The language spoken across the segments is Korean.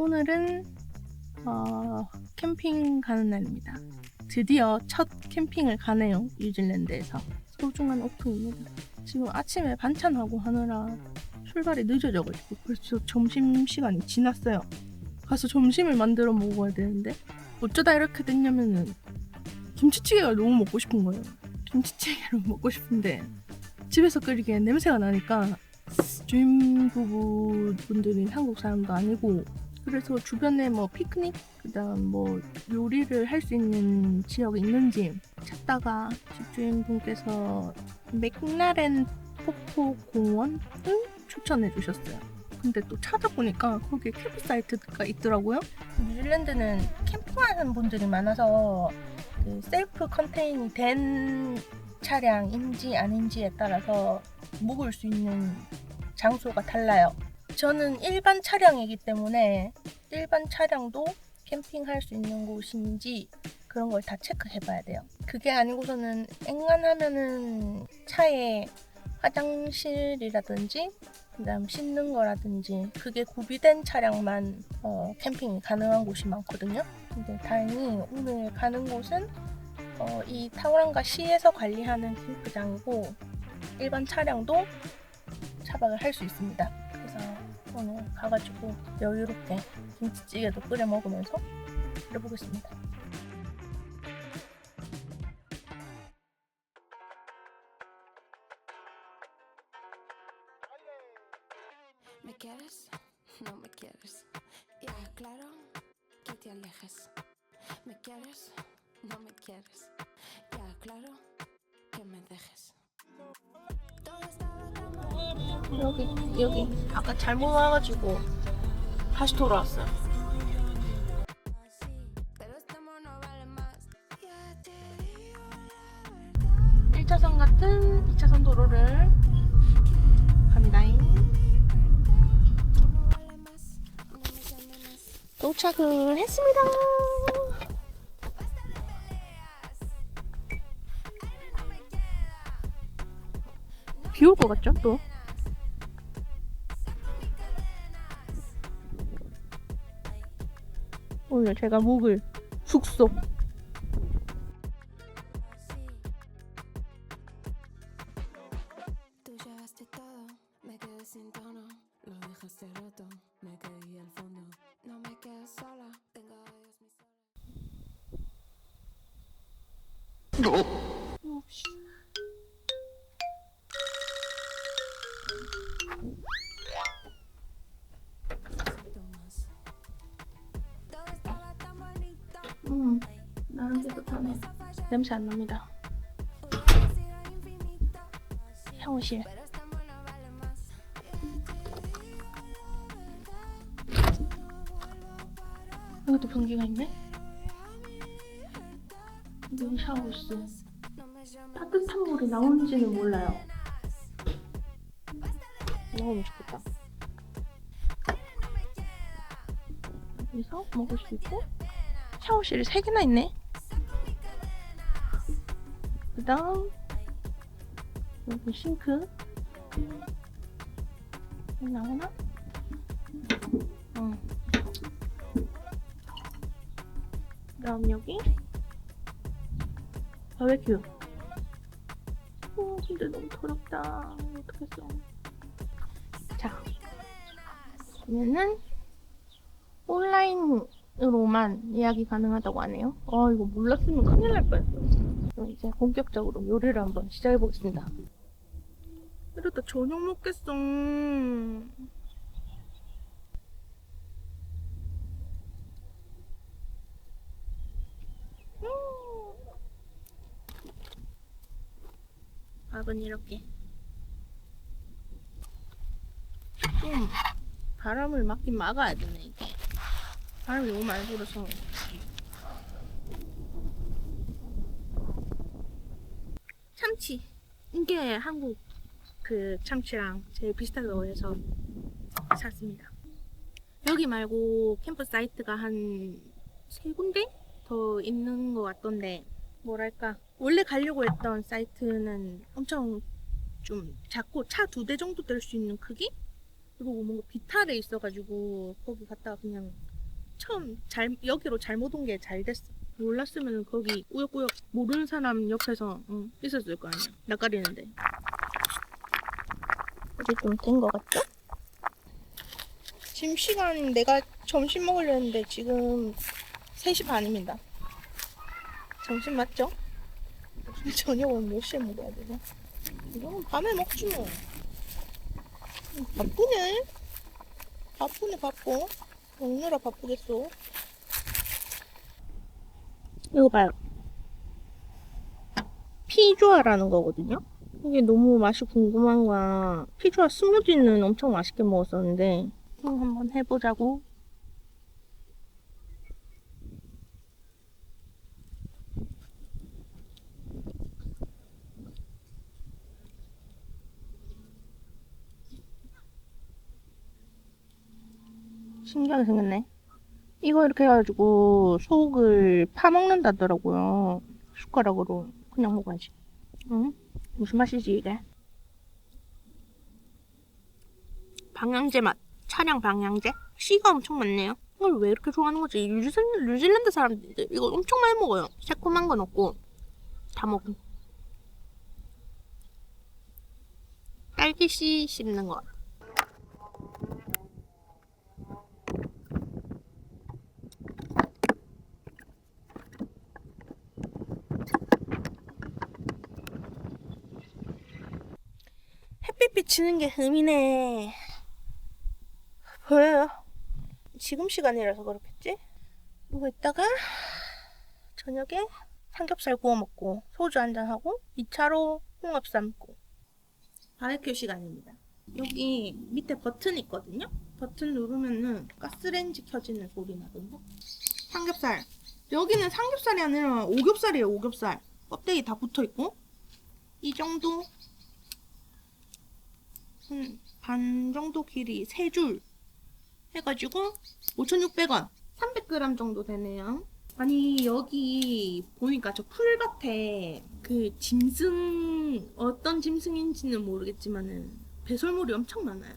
오늘은 어, 캠핑 가는 날입니다. 드디어 첫 캠핑을 가네요. 뉴질랜드에서. 소중한 오프입니다. 지금 아침에 반찬하고 하느라 출발이 늦어져가지고 벌써 점심 시간이 지났어요. 가서 점심을 만들어 먹어야 되는데 어쩌다 이렇게 됐냐면은 김치찌개가 너무 먹고 싶은 거예요. 김치찌개를 먹고 싶은데 집에서 끓이기엔 냄새가 나니까 주인 부부분들이 한국 사람도 아니고 그래서 주변에 뭐 피크닉 그다음 뭐 요리를 할 수 있는 지역이 있는지 찾다가 집주인분께서 맥라렌 폭포 공원을 추천해 주셨어요. 근데 또 찾아보니까 거기에 캠프 사이트가 있더라고요. 뉴질랜드는 캠핑하는 분들이 많아서 그 셀프 컨테인이 된 차량인지 아닌지에 따라서 묵을 수 있는 장소가 달라요. 저는 일반 차량이기 때문에 일반 차량도 캠핑할 수 있는 곳인지 그런 걸 다 체크해 봐야 돼요. 그게 아니고서는 앵간하면은 차에 화장실이라든지 그다음 씻는 거라든지 그게 구비된 차량만 어, 캠핑이 가능한 곳이 많거든요. 근데 다행히 오늘 가는 곳은 어, 이 타우랑가 시에서 관리하는 캠프장이고 일반 차량도 차박을 할 수 있습니다. 가가지고 여유롭게 김치찌개도 끓여 먹으면서 해보겠습니다. 여기 여기 아까 잘못 와가지고 다시 돌아왔어요. 1차선 같은 2차선 도로를 más. 도착을 했습니다. 비올 것 같죠? 또. 오늘 제가 묵을 숙소 Tú llevaste 냄새 안 납니다. 샤워실. 여기도 변기가 있네. 여기 샤워실. 따뜻한 물이 나오는지는 몰라요. 먹으면 좋겠다. 여기서 먹을 수 있고 샤워실이 3개나 있네. 그 다음 여기 싱크 나오나? 응. 그 다음 여기 바베큐 어, 근데 너무 더럽다. 어떡했어. 자, 그러면은 온라인으로만 예약이 가능하다고 하네요. 아, 이거 몰랐으면 큰일 날 뻔했어. 그럼 이제 본격적으로 요리를 한번 시작해 보겠습니다. 이러다 저녁 먹겠어. 음. 밥은 이렇게 좀 바람을 막긴 막아야 되네 이게 바람이 너무 많이 불어서 참치 이게 한국 그 참치랑 제일 비슷하다고 해서 샀습니다. 여기 말고 캠프 사이트가 한 세 군데 더 있는 것 같던데 뭐랄까? 원래 가려고 했던 사이트는 엄청 좀 작고 차 두 대 정도 될 수 있는 크기? 그리고 뭔가 비탈에 있어가지고 거기 갔다가 그냥 처음 잘 여기로 잘못 온 게 잘 됐어. 몰랐으면 거기 꾸역꾸역 모르는 사람 옆에서 응, 있었을 거 아니야. 낯가리는데. 이제 좀된거 같죠? 지금 시간 내가 점심 먹으려는데 지금 3시 반입니다. 점심 맞죠? 저녁은 몇 시에 먹어야 되냐? 이건 밤에 먹지 뭐. 바쁘네. 바쁘네 바빠. 먹느라 바쁘겠어. 이거 봐요. 피조아라는 거거든요. 이게 너무 맛이 궁금한 거야. 피조아 스무디는 엄청 맛있게 먹었었는데 이거 한번 해보자고. 신기하게 생겼네. 이거 이렇게 해가지고 속을 파먹는다더라고요. 숟가락으로 그냥 먹어야지. 응? 무슨 맛이지 이게? 방향제 맛. 차량 방향제? 씨가 엄청 많네요. 이걸 왜 이렇게 좋아하는 거지? 뉴질랜드, 뉴질랜드 사람들 이거 엄청 많이 먹어요. 새콤한 건 없고 다 먹음. 딸기 씨 씹는 거. 햇빛 비 치는 게 흠이네. 보여요? 지금 시간이라서 그렇겠지? 이거 이따가 저녁에 삼겹살 구워 먹고 소주 한 잔 하고 2차로 홍합 삶고 바베큐 시간입니다. 여기 밑에 버튼 있거든요. 버튼 누르면은 가스레인지 켜지는 소리 나던데. 삼겹살. 여기는 삼겹살이 아니라 오겹살이에요. 오겹살. 껍데기 다 붙어 있고 이 정도 한 반 정도 길이 세 줄 해가지고 5,600원. 300g 정도 되네요. 아니 여기 보니까 저 풀밭에 그 짐승 어떤 짐승인지는 모르겠지만은 배설물이 엄청 많아요.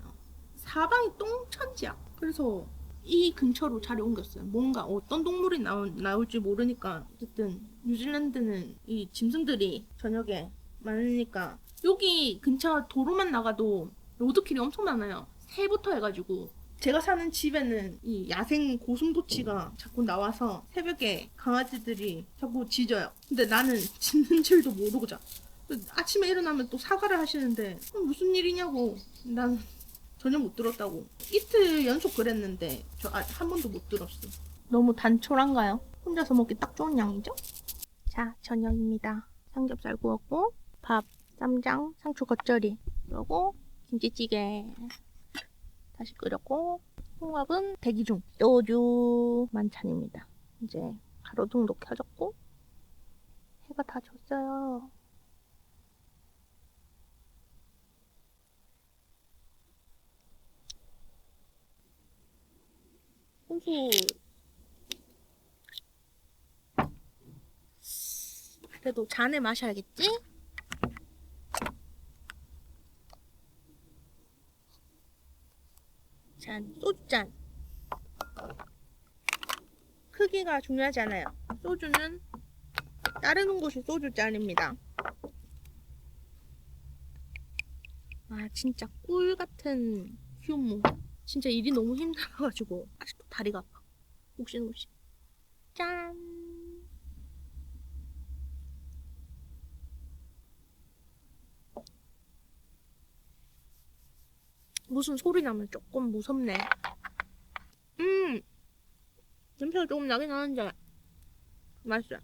사방이 똥천지야. 그래서 이 근처로 자리 옮겼어요. 뭔가 어떤 동물이 나오, 나올지 모르니까 어쨌든 뉴질랜드는 이 짐승들이 저녁에 많으니까 여기 근처 도로만 나가도 로드킬이 엄청 많아요. 새부터 해가지고 제가 사는 집에는 이 야생 고슴도치가 자꾸 나와서 새벽에 강아지들이 자꾸 짖어요. 근데 나는 짖는 줄도 모르고 자. 아침에 일어나면 또 사과를 하시는데 어, 무슨 일이냐고 난 전혀 못 들었다고 이틀 연속 그랬는데 저 한 번도 못 들었어. 너무 단촐한가요? 혼자서 먹기 딱 좋은 양이죠? 자 저녁입니다. 삼겹살 구웠고 밥, 쌈장, 상추 겉절이 그리고 김치찌개 다시 끓였고 홍합은 대기 중 소주 만찬입니다. 이제 가로등도 켜졌고 해가 다 졌어요. 호수 그래도 잔에 마셔야겠지? 잔, 소주잔. 크기가 중요하지 않아요. 소주는 따르는 곳이 소주잔입니다. 아, 진짜 꿀 같은 휴무. 진짜 일이 너무 힘들어가지고 아직도 다리가 아파. 욱신욱신. 짠. 무슨 소리 나면 조금 무섭네. 음, 냄새가 조금 나긴 하는데 맛있어요.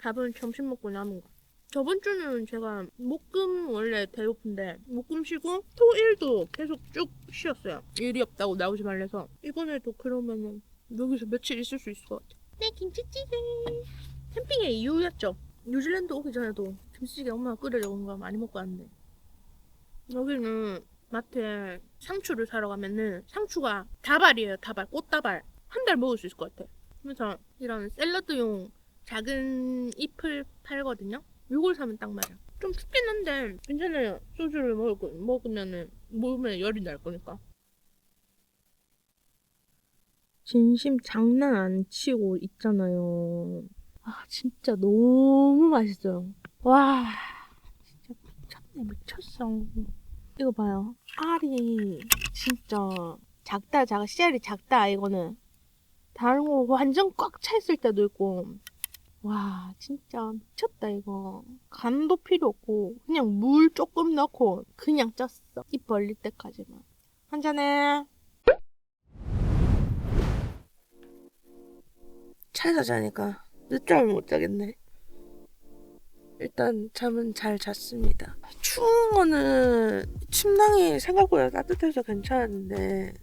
밥은 점심 먹고 남은 거. 저번 주는 제가 목금 원래 대오픈데 목금 쉬고 토일도 계속 쭉 쉬었어요. 일이 없다고 나오지 말래서 이번에도 그러면은 여기서 며칠 있을 수 있을 것 같아. 네 김치찌개. 캠핑의 이유였죠. 뉴질랜드 오기 전에도 김치찌개 엄마가 끓여온 거 많이 먹고 왔는데 여기는 마트에 상추를 사러 가면은 상추가 다발이에요 다발 꽃다발 한 달 먹을 수 있을 것 같아 그래서 이런 샐러드용 작은 잎을 팔거든요 요걸 사면 딱 맞아 좀 춥긴 한데 괜찮아요. 소주를 먹을 거, 먹으면은 몸에 열이 날 거니까. 진심 장난 안 치고 있잖아요. 아 진짜 너무 맛있어요. 와 진짜 미쳤네 미쳤어. 이거 봐요. 알이 진짜 작다 작아 씨알이 작다 이거는. 다른 거 완전 꽉 차 있을 때도 있고 와 진짜 미쳤다 이거 간도 필요 없고 그냥 물 조금 넣고 그냥 쪘어 입 벌릴 때까지만 한잔해 차에서 자니까 늦잠을 못 자겠네 일단 잠은 잘 잤습니다 추운 거는 침낭이 생각보다 따뜻해서 괜찮았는데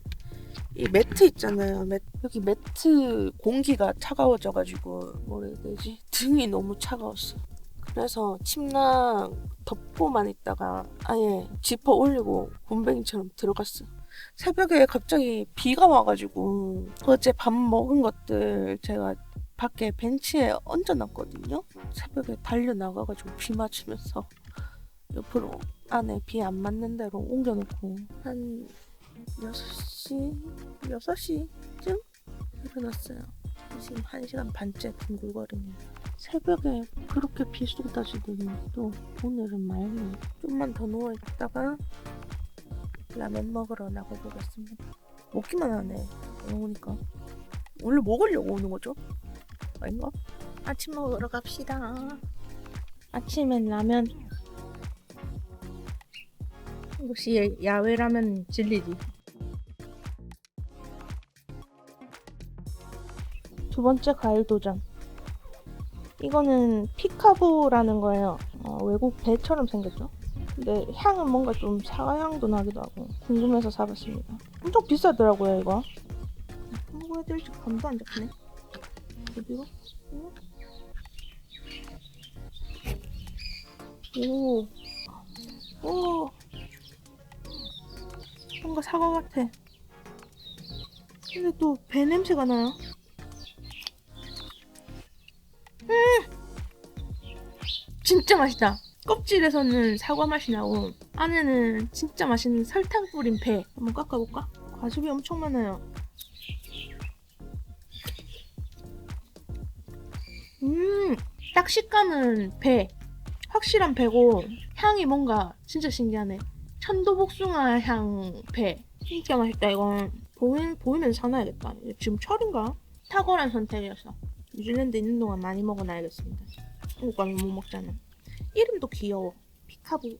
이 매트 있잖아요. 매, 여기 매트 공기가 차가워져가지고 뭐라 해야 되지? 등이 너무 차가웠어. 그래서 침낭 덮고만 있다가 아예 지퍼 올리고 곰뱅이처럼 들어갔어. 새벽에 갑자기 비가 와가지고 어제 밥 먹은 것들 제가 밖에 벤치에 얹어놨거든요. 새벽에 달려 나가가지고 비 맞으면서 옆으로 안에 비 안 맞는 대로 옮겨놓고 한 6시, 6시쯤 일어났어요. 지금 1시간 반째 둥글거립니다. 새벽에 그렇게 비 쏟아지더니 또 오늘은 맑네. 좀만 더 누워있다가 라면 먹으러 나가보겠습니다. 먹기만 하네. 오니까. 원래 먹으려고 오는 거죠? 아닌가? 아침 먹으러 갑시다. 아침엔 라면. 역시 야외 라면 진리지. 두 번째 과일 도전. 이거는 피카보라는 거예요. 어, 외국 배처럼 생겼죠. 근데 향은 뭔가 좀 사과 향도 나기도 하고 궁금해서 사봤습니다. 엄청 비싸더라고요 이거. 뭐해야 될지 감도 안 잡히네. 어디가? 오, 오, 뭔가 사과 같아. 근데 또 배 냄새가 나요. 진짜 맛있다. 껍질에서는 사과 맛이 나고 안에는 진짜 맛있는 설탕 뿌린 배. 한번 깎아볼까? 과즙이 엄청 많아요. 음, 딱 식감은 배. 확실한 배고 향이 뭔가 진짜 신기하네. 천도복숭아 향 배. 진짜 맛있다 이건. 보이, 보이면 사놔야겠다. 지금 철인가? 탁월한 선택이었어. 뉴질랜드 있는 동안 많이 먹어놔야겠습니다. 한국 가면 못 먹잖아. 이름도 귀여워. 피카부.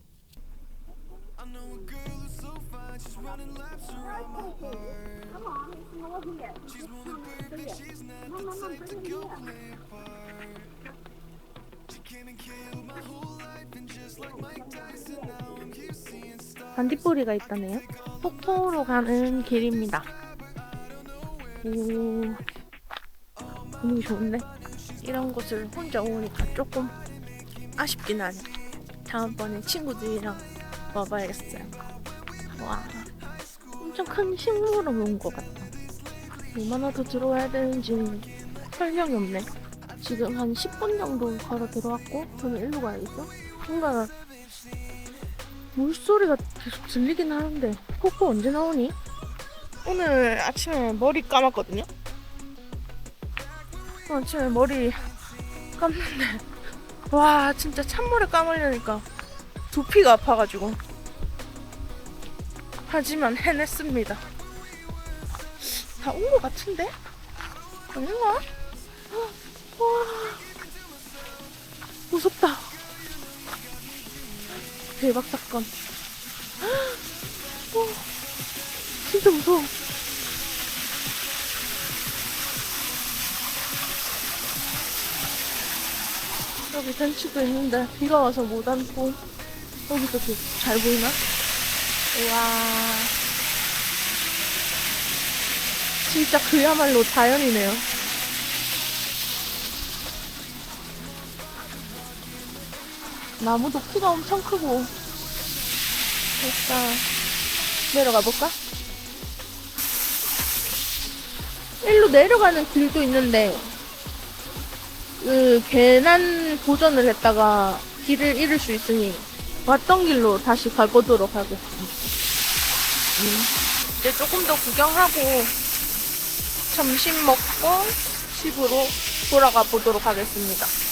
반딧불이가 있다네요. 폭포로 가는 길입니다. 오, 분위기 좋은데? 이런 곳을 혼자 오니까 조금 아쉽긴 하네. 다음번에 친구들이랑 와봐야겠어요. 와, 엄청 큰 식물로 온것 같다. 얼마나 더 들어와야 되는지 설명이 없네. 지금 한 10분 정도 걸어 들어왔고, 저는 일로 가야겠어? 뭔가 물소리가 계속 들리긴 하는데, 폭포 언제 나오니? 오늘 아침에 머리 감았거든요? 아침에 머리 감는데, 와 진짜 찬물에 감으려니까 두피가 아파가지고 하지만 해냈습니다 다 온 것 같은데? 아닌가? 와 무섭다 대박 사건 와, 진짜 무서워 여기 벤치도 있는데 비가 와서 못 앉고 여기도 좀잘 보이나? 우와 진짜 그야말로 자연이네요 나무도 키가 엄청 크고 일단 내려가 볼까? 일로 내려가는 길도 있는데 그 계단 도전을 했다가 길을 잃을 수 있으니 왔던 길로 다시 가보도록 하겠습니다. 음. 이제 조금 더 구경하고 점심 먹고 집으로 돌아가 보도록 하겠습니다.